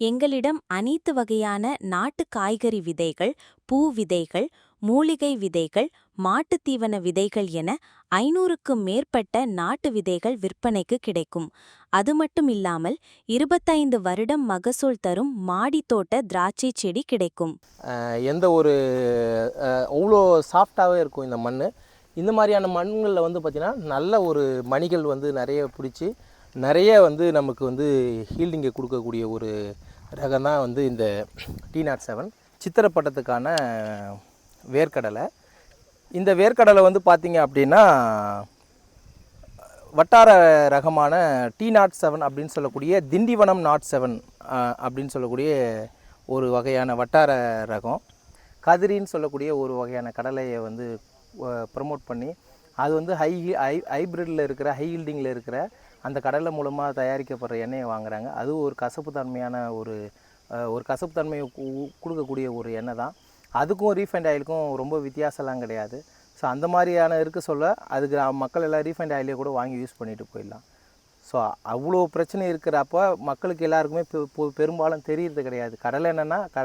எங்களிடம் அனைத்து வகையான நாட்டு காய்கறி விதைகள் பூ விதைகள் மூலிகை விதைகள் மாட்டுத்தீவன விதைகள் என ஐநூறுக்கும் மேற்பட்ட நாட்டு விதைகள் விற்பனைக்கு கிடைக்கும். அது மட்டும் இல்லாமல் இருபத்தைந்து வருடம் மகசூல் தரும் மாடித் தோட்ட திராட்சை செடி கிடைக்கும். எந்த ஒரு அவ்வளோ சாஃப்டாகவே இருக்கும் இந்த மண் இந்த மாதிரியான மண்களில் வந்து பார்த்திங்கன்னா நல்ல ஒரு மணிகள் வந்து நிறைய பிடிச்சி நிறைய வந்து நமக்கு வந்து ஹீல்டிங்கை கொடுக்கக்கூடிய ஒரு ரகம் தான் வந்து இந்த டி நாட் செவன் சித்திரப்பட்டத்துக்கான வேர்க்கடலை. இந்த வேர்க்கடலை வந்து பார்த்திங்க அப்படின்னா வட்டார ரகமான டி நாட் செவன் அப்படின்னு சொல்லக்கூடிய திண்டிவனம் நாட் செவன் அப்படின்னு சொல்லக்கூடிய ஒரு வகையான வட்டார ரகம். கதிரின்னு சொல்லக்கூடிய ஒரு வகையான கடலையை வந்து ப்ரமோட் பண்ணி அது வந்து ஹை ஹை ஹைப்ரிட்டில் இருக்கிற ஹை ஹீல்டிங்கில் இருக்கிற அந்த கடலை மூலமாக தயாரிக்கப்படுற எண்ணெயை வாங்குறாங்க. அது ஒரு கசப்பு தன்மையான ஒரு ஒரு கசப்பு தன்மையை கொடுக்கக்கூடிய ஒரு எண்ணெய் தான். அதுக்கும் ரீஃபைண்ட் ஆயிலுக்கும் ரொம்ப வித்தியாசம்லாம் கிடையாது. ஸோ அந்த மாதிரியான இருக்க சொல்ல அதுக்கு மக்கள் எல்லாம் ரீஃபைண்ட் ஆயிலே கூட வாங்கி யூஸ் பண்ணிட்டு போயிடலாம். ஸோ அவ்வளோ பிரச்சனை இருக்கிறப்ப மக்களுக்கு எல்லாருக்குமே பெரும்பாலும் தெரியறது கிடையாது. கடலை என்னென்னா க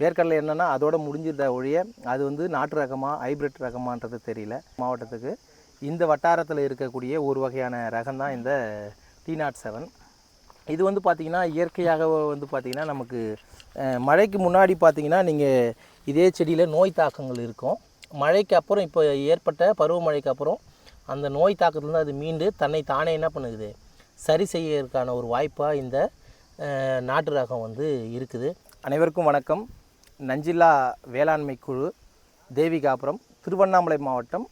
வேர்க்கடலை என்னென்னா அதோட முடிஞ்சிருந்த ஒழிய அது வந்து நாட்டு ரகமா ஹைப்ரிட் ரகமான்றது தெரியல. மாவட்டத்துக்கு இந்த வட்டாரத்தில் இருக்கக்கூடிய ஒரு வகையான ரகம் தான் இந்த டி நாட் செவன். இது வந்து பார்த்திங்கன்னா இயற்கையாக வந்து பார்த்திங்கன்னா நமக்கு மழைக்கு முன்னாடி பார்த்திங்கன்னா நீங்கள் இதே செடியில் நோய் தாக்கங்கள் இருக்கும். மழைக்கு அப்புறம் இப்போ ஏற்பட்ட பருவமழைக்கு அப்புறம் அந்த நோய் தாக்கத்துலேருந்து அது மீண்டு தன்னை தானே என்ன பண்ணுது? சரி செய்யறதுக்கான ஒரு வாய்ப்பாக இந்த நாட்டு ரகம் வந்து இருக்குது. அனைவருக்கும் வணக்கம். நஞ்சில்லா வேளாண்மை குழு தேவிகாபுரம் திருவண்ணாமலை மாவட்டம்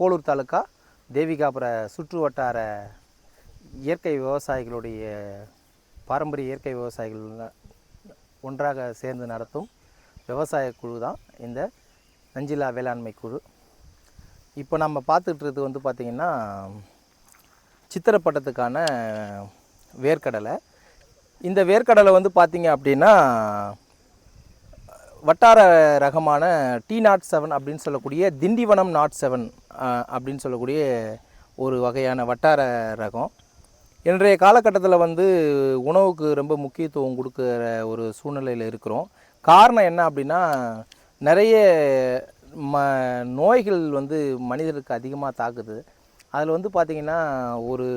போலூர் தாலுக்கா தேவிகாபுர சுற்று வட்டார இயற்கை விவசாயிகளுடைய பாரம்பரிய இயற்கை விவசாயிகள் ஒன்றாக சேர்ந்து நடத்தும் விவசாய குழு தான் இந்த நஞ்சிலா வேளாண்மை குழு. இப்போ நம்ம பார்த்துட்றது வந்து பார்த்திங்கன்னா சித்திரப்பட்டத்துக்கான வேர்க்கடலை. இந்த வேர்க்கடலை வந்து பார்த்திங்க அப்படின்னா வட்டார ரகமான டி நாட் செவன் அப்படின்னு சொல்லக்கூடிய திண்டிவனம் நாட் செவன் அப்படின்னு சொல்லக்கூடிய ஒரு வகையான வட்டார ரகம் இன்றைய காலகட்டத்தில் வந்து உணவுக்கு ரொம்ப முக்கியத்துவம் கொடுக்குற ஒரு சூழ்நிலையில் இருக்கிறோம். காரணம் என்ன அப்படின்னா நிறைய ம நோய்கள் வந்து மனிதருக்கு அதிகமாக தாக்குது. அதில் வந்து பார்த்திங்கன்னா ஒரு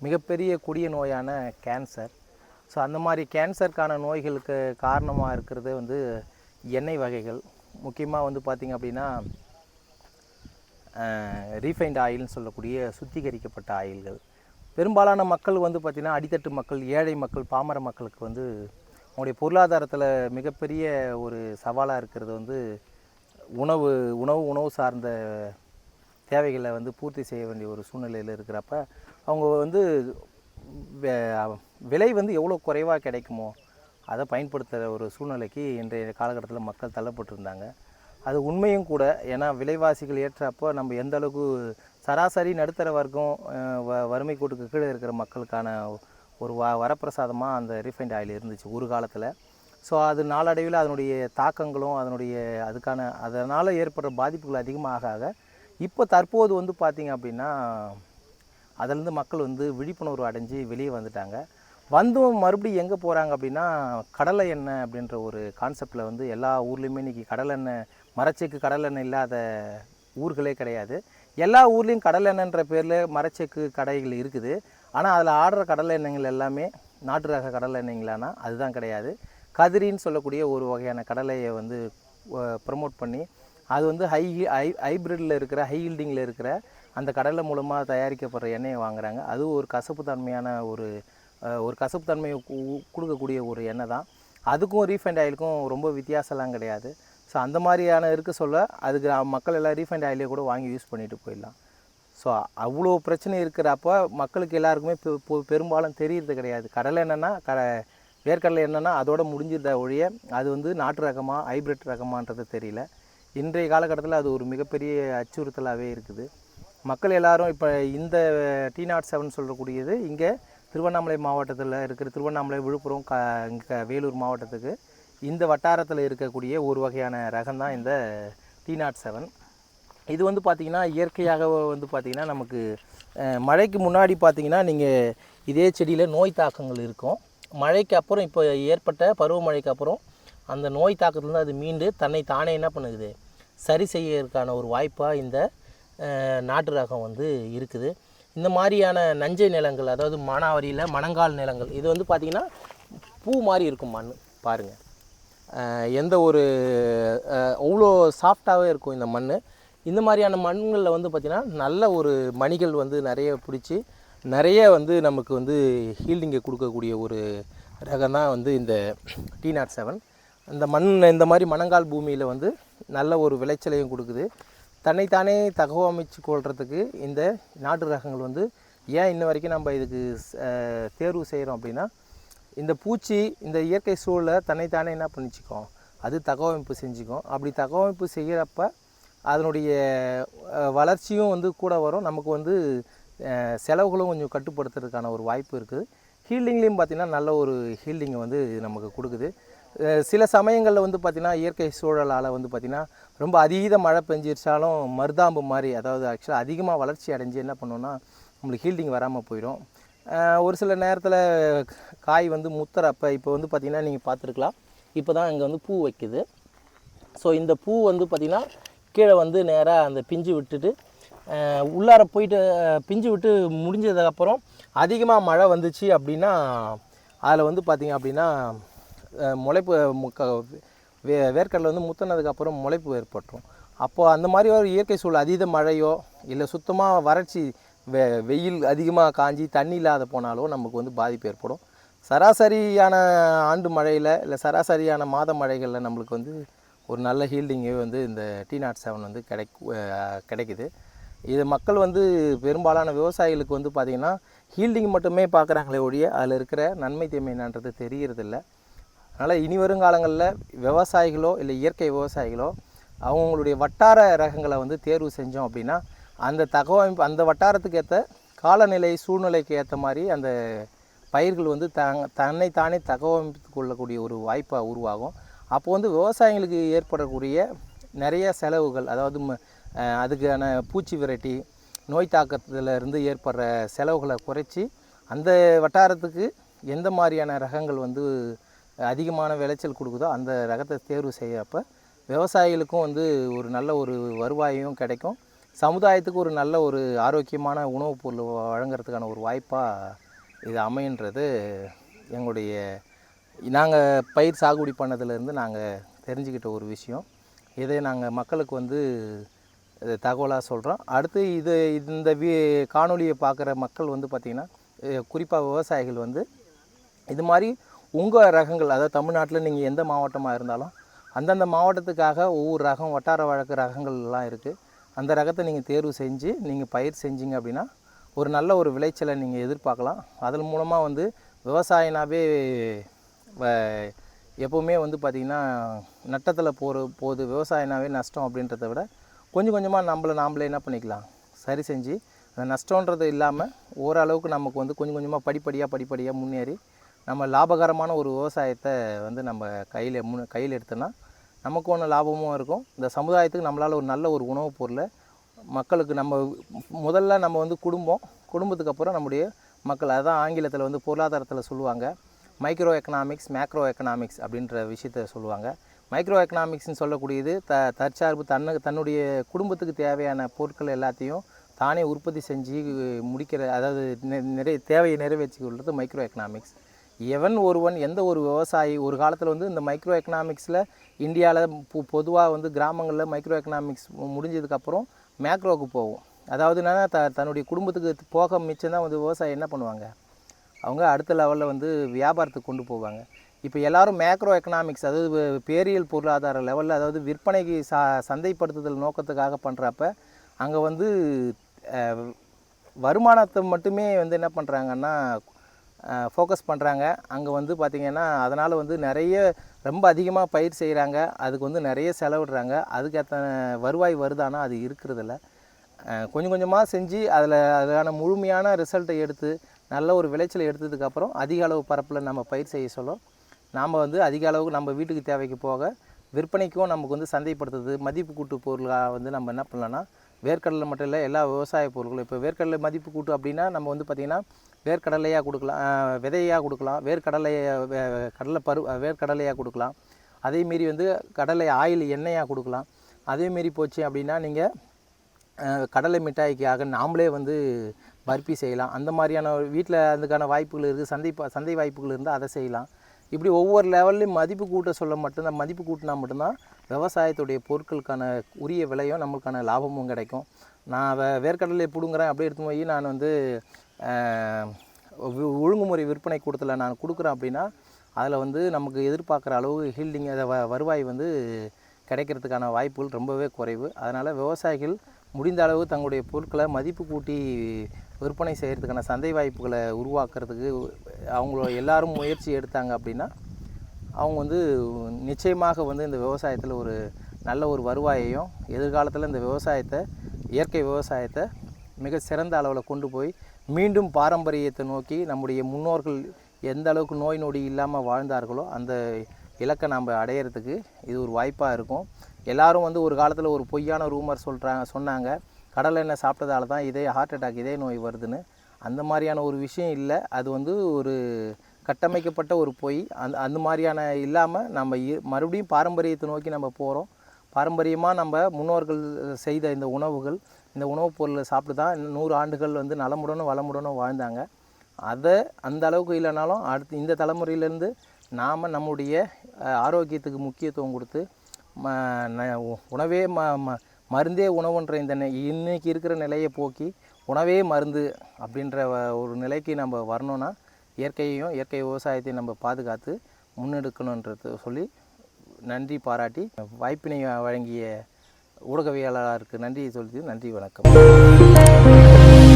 மிகப்பெரிய கொடிய நோயான கேன்சர் ஸோ அந்த மாதிரி கேன்சருக்கான நோய்களுக்கு காரணமாக இருக்கிறது வந்து எண்ணெய் வகைகள். முக்கியமாக வந்து பார்த்திங்க அப்படின்னா ரீஃபைண்ட் ஆயில்னு சொல்லக்கூடிய சுத்திகரிக்கப்பட்ட ஆயில்கள். பெரும்பாலான மக்கள் வந்து பார்த்திங்கன்னா அடித்தட்டு மக்கள் ஏழை மக்கள் பாமர மக்களுக்கு வந்து அவங்களுடைய பொருளாதாரத்தில் மிகப்பெரிய ஒரு சவாலாக இருக்கிறது வந்து உணவு உணவு உணவு சார்ந்த தேவைகளை வந்து பூர்த்தி செய்ய வேண்டிய ஒரு சூழ்நிலையில் இருக்கிறப்ப அவங்க வந்து விலை வந்து எவ்வளோ குறைவாக கிடைக்குமோ அதை பயன்படுத்துகிற ஒரு சூழ்நிலைக்கு இன்றைய காலகட்டத்தில் மக்கள் தள்ளப்பட்டிருந்தாங்க. அது உண்மையும் கூட ஏன்னா விலைவாசிகள் ஏற்றப்போ நம்ம எந்த அளவுக்கு சராசரி நடுத்தர வர்க்கம் வ வறுமை கோட்டுக்கு கீழே இருக்கிற மக்களுக்கான ஒரு வ வரப்பிரசாதமாக அந்த ரீஃபைண்ட் ஆயில் இருந்துச்சு ஒரு காலத்தில். ஸோ அது நாளடைவில் அதனுடைய தாக்கங்களும் அதனுடைய அதுக்கான அதனால் ஏற்படுற பாதிப்புகள் அதிகமாக ஆக இப்போ தற்போது வந்து பார்த்திங்க அப்படின்னா அதிலேருந்து மக்கள் வந்து விழிப்புணர்வு அடைஞ்சு வெளியே வந்துட்டாங்க. வந்தும் மறுபடியும் எங்கே போகிறாங்க அப்படின்னா கடலை எண்ணெய் அப்படின்ற ஒரு கான்செப்டில் வந்து எல்லா ஊர்லேயுமே இன்றைக்கி கடலெண்ணெய் மரச்செக்கு கடலெண்ணெய் இல்லாத ஊர்களே கிடையாது. எல்லா ஊர்லேயும் கடலெண்ணெய்ன்ற பேரில் மரச்செக்கு கடைகள் இருக்குது. ஆனால் அதில் ஆடுற கடலை எண்ணெய்கள் எல்லாமே நாட்டு ரக கடலை எண்ணெய்களானா அதுதான் கிடையாது. கதிரின்னு சொல்லக்கூடிய ஒரு வகையான கடலையை வந்து ப்ரமோட் பண்ணி அது வந்து ஹை ஹை ஹைப்ரிட்டில் இருக்கிற ஹை ஹீல்டிங்கில் இருக்கிற அந்த கடலை மூலமாக தயாரிக்கப்படுற எண்ணெயை வாங்குகிறாங்க அது ஒரு கசப்பு தன்மையான ஒரு ஒரு கசப்பு தன்மையை கொடுக்கக்கூடிய ஒரு எண்ணெய் தான். அதுக்கும் ரீஃபைண்ட் ஆயிலுக்கும் ரொம்ப வித்தியாசம்லாம் கிடையாது. ஸோ அந்த மாதிரியான இருக்க சொல்ல அதுக்கு மக்கள் எல்லாம் ரீஃபைண்ட் ஆயிலே கூட வாங்கி யூஸ் பண்ணிட்டு போயிடலாம். ஸோ அவ்வளோ பிரச்சனை இருக்கிறப்ப மக்களுக்கு எல்லாருக்குமே பெரும்பாலும் தெரியறது கிடையாது. கடலை என்னென்னா க வேர்க்கடலை என்னென்னா அதோட முடிஞ்சிருந்த ஒழிய அது வந்து நாட்டு ரகமா ஹைப்ரிட் ரகமான்றது தெரியல. இன்றைய காலகட்டத்தில் அது ஒரு மிகப்பெரிய அச்சுறுத்தலாகவே இருக்குது. மக்கள் எல்லாரும் இப்போ இந்த டி நாட் செவன் சொல்லக்கூடியது இங்கே திருவண்ணாமலை மாவட்டத்தில் இருக்கிற திருவண்ணாமலை விழுப்புரம் க இங்கே வேலூர் மாவட்டத்துக்கு இந்த வட்டாரத்தில் இருக்கக்கூடிய ஒரு வகையான ரகம் தான் இந்த டி நாட் செவன் இது வந்து பார்த்திங்கன்னா இயற்கையாக வந்து பார்த்திங்கன்னா நமக்கு மழைக்கு முன்னாடி பார்த்திங்கன்னா நீங்கள் இதே செடியில் நோய் தாக்கங்கள் இருக்கும். மழைக்கு அப்புறம் இப்போ ஏற்பட்ட பருவமழைக்கு அப்புறம் அந்த நோய் தாக்கத்துலேருந்து அது மீண்டு தன்னை தானே என்ன பண்ணுது? சரி செய்யறதுக்கான ஒரு வாய்ப்பாக இந்த நாட்டு ரகம் வந்து இருக்குது. இந்த மாதிரியான நஞ்சை நிலங்கள் அதாவது மானாவாரியில் மணங்கால் நிலங்கள் இது வந்து பார்த்திங்கன்னா பூ மாதிரி இருக்கும் மண் பாருங்கள் எந்த ஒரு அவ்வளோ சாஃப்டாகவே இருக்கும் இந்த மண் இந்த மாதிரியான மண்களில் வந்து பார்த்திங்கன்னா நல்ல ஒரு மணிகள் வந்து நிறைய பிடிச்சி நிறைய வந்து நமக்கு வந்து ஹீல்டிங்கை கொடுக்கக்கூடிய ஒரு ரகம் தான் வந்து இந்த டி நாட் செவன் இந்த மண் இந்த மாதிரி மணங்கால் பூமியில் வந்து நல்ல ஒரு விளைச்சலையும் கொடுக்குது. தன்னைத்தானே தகவமைச்சு கொள்றதுக்கு இந்த நாட்டு ரகங்கள் வந்து ஏன் இன்ன வரைக்கும் நம்ம இதுக்கு தேர்வு செய்கிறோம் அப்படின்னா இந்த பூச்சி இந்த இயற்கை சூழலை தன்னைத்தானே என்ன பண்ணிச்சுக்கோம்? அது தகவமைப்பு செஞ்சுக்கும். அப்படி தகவமைப்பு செய்கிறப்ப அதனுடைய வளர்ச்சியும் வந்து கூட வரும். நமக்கு வந்து செலவுகளும் கொஞ்சம் கட்டுப்படுத்துறதுக்கான ஒரு வாய்ப்பு இருக்குது. ஹீல்டிங்லேயும் பார்த்திங்கன்னா நல்ல ஒரு ஹீல்டிங்கை வந்து இது நமக்கு கொடுக்குது. சில சமயங்களில் வந்து பார்த்திங்கன்னா இயற்கை சூழலால் வந்து பார்த்திங்கன்னா ரொம்ப அதீத மழை பெஞ்சிருச்சாலும் மருதாம்பு மாதிரி அதாவது ஆக்சுவலாக அதிகமாக வளர்ச்சி அடைஞ்சு என்ன பண்ணோன்னா நம்மளுக்கு ஹீல்டிங் வராமல் போயிடும். ஒரு சில நேரத்தில் காய் வந்து முத்துறப்ப இப்போ வந்து பார்த்திங்கன்னா நீங்கள் பார்த்துருக்கலாம் இப்போ தான் இங்கே வந்து பூ வைக்குது. ஸோ இந்த பூ வந்து பார்த்திங்கன்னா கீழே வந்து நேராக அந்த பிஞ்சு விட்டுட்டு உள்ளார போயிட்டு பிஞ்சு விட்டு முடிஞ்சதுக்கப்புறம் அதிகமாக மழை வந்துச்சு அப்படின்னா அதில் வந்து பார்த்திங்க அப்படின்னா முளைப்பு முக்க வே வேர்க்கடலை வந்து முத்தினதுக்கப்புறம் முளைப்பு ஏற்பட்டுரும். அப்போது அந்த மாதிரி ஒரு இயற்கை சூழல் அதீத மழையோ இல்லை சுத்தமாக வறட்சி வெ வெயில் அதிகமாக காஞ்சி தண்ணி இல்லாத போனாலோ நமக்கு வந்து பாதிப்பு ஏற்படும். சராசரியான ஆண்டு மழையில் இல்லை சராசரியான மாத மழைகளில் நம்மளுக்கு வந்து ஒரு நல்ல ஹீல்டிங்கே வந்து இந்த டி நாட் செவன் வந்து கிடைக்கு கிடைக்குது. இது மக்கள் வந்து பெரும்பாலான விவசாயிகளுக்கு வந்து பார்த்திங்கன்னா ஹீல்டிங் மட்டுமே பார்க்குறாங்களே ஒழிய அதில் இருக்கிற நன்மை தீமை என்னன்றது தெரியறதில்ல. அதனால் இனி வருங்காலங்களில் விவசாயிகளோ இல்லை இயற்கை விவசாயிகளோ அவங்களுடைய வட்டார ரகங்களை வந்து தேர்வு செஞ்சோம் அப்படின்னா அந்த தகவமைப்பு அந்த வட்டாரத்துக்கு ஏற்ற காலநிலை சூழ்நிலைக்கு ஏற்ற மாதிரி அந்த பயிர்கள் வந்து தங் தன்னை தானே தகவமைத்து கொள்ளக்கூடிய ஒரு வாய்ப்பாக உருவாகும். அப்போ வந்து விவசாயிகளுக்கு ஏற்படக்கூடிய நிறைய செலவுகள் அதாவது ம- அதுக்கான பூச்சி விரட்டி நோய் தாக்கத்தில் இருந்து ஏற்படுற செலவுகளை குறைச்சி அந்த வட்டாரத்துக்கு எந்த மாதிரியான ரகங்கள் வந்து அதிகமான விளைச்சல் கொடுக்குதோ அந்த ரகத்தை தேர்வு செய்யறப்ப விவசாயிகளுக்கும் வந்து ஒரு நல்ல ஒரு வருவாயும் கிடைக்கும். சமுதாயத்துக்கு ஒரு நல்ல ஒரு ஆரோக்கியமான உணவுப் பொருள் வழங்குறதுக்கான ஒரு வாய்ப்பாக இது அமையன்றது எங்களுடைய நாங்கள் பயிர் சாகுபடி பண்ணதுலேருந்து நாங்கள் தெரிஞ்சுக்கிட்ட ஒரு விஷயம். இதை நாங்கள் மக்களுக்கு வந்து தகவலாக சொல்கிறோம் அடுத்து இது இந்த வி காணொளியை பார்க்குற மக்கள் வந்து பார்த்திங்கன்னா குறிப்பாக விவசாயிகள் வந்து இது மாதிரி உங்கள் ரகங்கள் அதாவது தமிழ்நாட்டில் நீங்கள் எந்த மாவட்டமாக இருந்தாலும் அந்தந்த மாவட்டத்துக்காக ஒவ்வொரு ரகம் வட்டார வழக்கு ரகங்கள்லாம் இருக்குது அந்த ரகத்தை நீங்கள் தேர்வு செஞ்சு நீங்கள் பயிர் செஞ்சீங்க அப்படின்னா ஒரு நல்ல ஒரு விளைச்சலை நீங்கள் எதிர்பார்க்கலாம். அதன் மூலமாக வந்து விவசாயினாவே வ- எப்போவுமே வந்து பார்த்திங்கன்னா நட்டத்தில் போகிற போகுது விவசாயினாவே நஷ்டம் அப்படின்றத விட கொஞ்சம் கொஞ்சமாக நம்மளை நாம்ளே என்ன பண்ணிக்கலாம் சரி செஞ்சு அந்த நஷ்டன்றது இல்லாமல் ஓரளவுக்கு நமக்கு வந்து கொஞ்சம் கொஞ்சமாக படிப்படியாக படிப்படியாக முன்னேறி நம்ம லாபகரமான ஒரு விவசாயத்தை வந்து நம்ம கையில் முன் கையில் எடுத்தோன்னா நமக்கு ஒன்று லாபமும் இருக்கும். இந்த சமுதாயத்துக்கு நம்மளால் ஒரு நல்ல ஒரு உணவுப் பொருளை மக்களுக்கு நம்ம முதல்ல நம்ம வந்து குடும்பம் குடும்பத்துக்கு அப்புறம் நம்முடைய மக்கள். அதான் ஆங்கிலத்தில் வந்து பொருளாதாரத்தில் சொல்லுவாங்க. மைக்ரோ எக்கனாமிக்ஸ் மேக்ரோ எக்கனாமிக்ஸ் அப்படின்ற விஷயத்த சொல்லுவாங்க. மைக்ரோ எக்கனாமிக்ஸ்னு சொல்லக்கூடியது த தற்சார்பு தன்னுக்கு தன்னுடைய குடும்பத்துக்கு தேவையான பொருட்கள் எல்லாத்தையும் தானே உற்பத்தி செஞ்சு முடிக்கிற அதாவது நெ- நிறைய தேவையை நிறைவேற்றி கொள்வது மைக்ரோ எக்கனாமிக்ஸ் எவன் ஒருவன் எந்த ஒரு விவசாயி ஒரு காலத்தில் வந்து இந்த மைக்ரோ எக்கனாமிக்ஸில் இந்தியாவில் பொ பொதுவாக வந்து கிராமங்களில் மைக்ரோ எக்கனாமிக்ஸ் முடிஞ்சதுக்கப்புறம் மேக்ரோவுக்கு போகும். அதாவது என்னன்னா த தன்னுடைய குடும்பத்துக்கு போக மிச்சம் தான் வந்து விவசாயி என்ன பண்ணுவாங்க? அவங்க அடுத்த லெவலில் வந்து வியாபாரத்துக்கு கொண்டு போவாங்க. இப்போ எல்லோரும் மேக்ரோ எக்கனாமிக்ஸ் அதாவது பேரியல் பொருளாதார லெவலில் அதாவது விற்பனைக்கு சா சந்தைப்படுத்துதல் நோக்கத்துக்காக பண்ணுறப்ப அங்கே வந்து வருமானத்தை மட்டுமே வந்து என்ன பண்ணுறாங்கன்னா ஃபோக்கஸ் பண்ணுறாங்க அங்கே வந்து பார்த்திங்கன்னா அதனால் வந்து நிறைய ரொம்ப அதிகமாக பயிர் செய்கிறாங்க அதுக்கு வந்து நிறைய செலவிடுறாங்க. அதுக்கேற்ற வருவாய் வருதானா அது இருக்கிறதில்ல. கொஞ்சம் கொஞ்சமாக செஞ்சு அதில் அதுக்கான முழுமையான ரிசல்ட்டை எடுத்து நல்ல ஒரு விளைச்சலை எடுத்ததுக்கப்புறம் அதிக அளவு பரப்பில் நம்ம பயிர் செய்ய சொல்ல நாம் வந்து அதிக அளவுக்கு நம்ம வீட்டுக்கு தேவைக்கு போக விற்பனைக்கும் நமக்கு வந்து சந்தைப்படுத்துறது மதிப்பு கூட்டு பொருளாக வந்து நம்ம என்ன பண்ணலாம்னா வேர்க்கடலை மட்டும் இல்லை எல்லா விவசாய பொருட்களும். இப்போ வேர்க்கடலை மதிப்பு கூட்டு அப்படின்னா நம்ம வந்து பார்த்திங்கன்னா வேர்க்கடலையாக கொடுக்கலாம் விதையாக கொடுக்கலாம் வேர்க்கடலையை வே- கடலை பரு வேர்க்கடலையாக கொடுக்கலாம். அதே வந்து கடலை ஆயில் எண்ணெயாக கொடுக்கலாம். அதேமாரி போச்சு அப்படின்னா நீங்கள் கடலை மிட்டாய்க்காக நாமளே வந்து பர்பி செய்யலாம். அந்த மாதிரியான வீட்டில் அதுக்கான வாய்ப்புகள் இருக்குது சந்தை ப- சந்தை வாய்ப்புகள் இருந்தால் அதை செய்யலாம். இப்படி ஒவ்வொரு லெவல்லையும் மதிப்பு கூட்ட சொல்ல மட்டும்தான் மதிப்பு கூட்டினா மட்டும்தான் விவசாயத்துடைய பொருட்களுக்கான உரிய விலையும் நம்மளுக்கான லாபமும் கிடைக்கும். நான் வே வேர்க்கடலை பிடுங்குறேன் அப்படியே எடுத்து போய் நான் வந்து ஒழுங்குமுறை விற்பனை கூடத்தில் நான் கொடுக்குறேன் அப்படின்னா அதில் வந்து நமக்கு எதிர்பார்க்குற அளவு ஹீல்டிங் அதை வ வருவாய் வந்து கிடைக்கிறதுக்கான வாய்ப்புகள் ரொம்பவே குறைவு. அதனால் விவசாயிகள் முடிந்த அளவு தங்களுடைய பொருட்களை மதிப்பு கூட்டி விற்பனை செய்கிறதுக்கான சந்தை வாய்ப்புகளை உருவாக்குறதுக்கு அவங்கள எல்லாரும் முயற்சி எடுத்தாங்க அப்படின்னா அவங்க வந்து நிச்சயமாக வந்து இந்த விவசாயத்தில் ஒரு நல்ல ஒரு வருவாயையும் எதிர்காலத்தில் இந்த விவசாயத்தை இயற்கை விவசாயத்தை மிக சிறந்த அளவில் கொண்டு போய் மீண்டும் பாரம்பரியத்தை நோக்கி நம்முடைய முன்னோர்கள் எந்த அளவுக்கு நோய் நொடி இல்லாமல் வாழ்ந்தார்களோ அந்த இலக்கை நம்ம அடையிறதுக்கு இது ஒரு வாய்ப்பாக இருக்கும். எல்லாரும் வந்து ஒரு காலத்தில் ஒரு பொய்யான ரூமர் சொல்கிறாங்க சொன்னாங்க. கடலை எண்ணெய் சாப்பிட்டதால தான் இதே ஹார்ட் அட்டாக் இதே நோய் வருதுன்னு. அந்த மாதிரியான ஒரு விஷயம் இல்லை. அது வந்து ஒரு கட்டமைக்கப்பட்ட ஒரு பொய். அந்த அந்த மாதிரியான இல்லாமல் நம்ம இ- மறுபடியும் பாரம்பரியத்தை நோக்கி நம்ம போகிறோம் பாரம்பரியமாக நம்ம முன்னோர்கள் செய்த இந்த உணவுகள் இந்த உணவுப் பொருளை சாப்பிட்டு தான் நூறு ஆண்டுகள் வந்து நலமுடனும் வளமுடனும் வாழ்ந்தாங்க. அதை அந்த அளவுக்கு இல்லைனாலும் அடுத்து இந்த தலைமுறையிலேருந்து நாம் நம்முடைய ஆரோக்கியத்துக்கு முக்கியத்துவம் கொடுத்து ம ந- உ- உணவே ம ம மருந்தே உணவுன்ற இந்த நெ- இன்னைக்கு இருக்கிற நிலையை போக்கி உணவே மருந்து அப்படின்ற வ- ஒரு நிலைக்கு நம்ம வரணும்னா இயற்கையையும் இயற்கை விவசாயத்தையும் நம்ம பாதுகாத்து முன்னெடுக்கணுன்றது சொல்லி நன்றி பாராட்டி வாய்ப்பினை வழங்கிய ஊடகவியலாளருக்கு நன்றி சொல்லி நன்றி வணக்கம்.